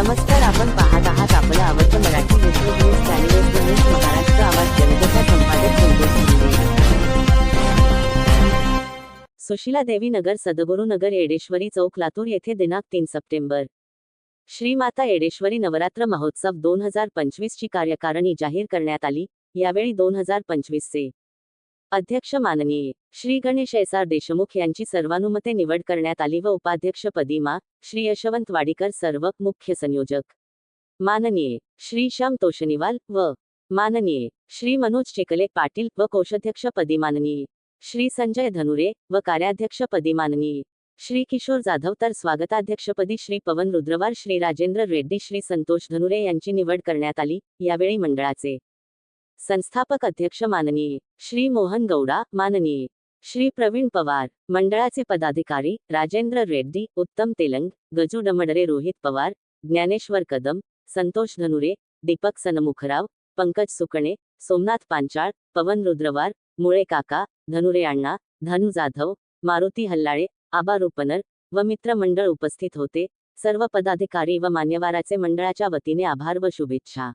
नमस्कार आपण पाहत आहात आपलं आवडतं मराठी विश्व न्यूज चॅनल न्यूज महाराष्ट्र आवाज जनतेचा संपादक संदेश सुशीला देवी नगर सद्गुरू नगर येडेश्वरी चौक लातूर येथे दिनांक तीन सप्टेंबर. श्री माता येडेश्वरी नवरात्र महोत्सव दोन हजार पंचवीस ची कार्यकारिणी जाहीर करण्यात आली यावेळी दोन हजार पंचवीस चे अध्यक्ष माननीय श्री गणेश एस आर देशमुख यांची सर्वानुमते निवड करण्यात आली व उपाध्यक्षपदी मा श्री यशवंत वाडीकर सर्व मुख्य संयोजक. माननीय श्री श्याम तोषणीवाल व माननीय श्री मनोज चिकले पाटील व कोषाध्यक्षपदी माननीय श्री संजय धनुरे व कार्याध्यक्षपदी माननीय श्री किशोर जाधव तर स्वागताध्यक्षपदी श्री पवन रुद्रवार श्री राजेंद्र रेड्डी श्री संतोष धनुरे यांची निवड करण्यात आली यावेळी मंडळाचे संस्थापक अध्यक्ष माननीय श्री मोहन गौडा माननीय श्री प्रवीण पवार मंडळाचे पदाधिकारी राजेंद्र रेड्डी उत्तम तेलंग गजू डमडरे रोहित पवार ज्ञानेश्वर कदम संतोष धनुरे दीपक सनमुखराव पंकज सुकणे सोमनाथ पांचाळ पवन रुद्रवार मुळे काका धनुरे अण्णा धनु जाधव मारुती हल्लाळे आबा रुपनर व मित्रमंडळ उपस्थित होते. सर्व पदाधिकारी व मान्यवराचे मंडळाच्या वतीने आभार व शुभेच्छा.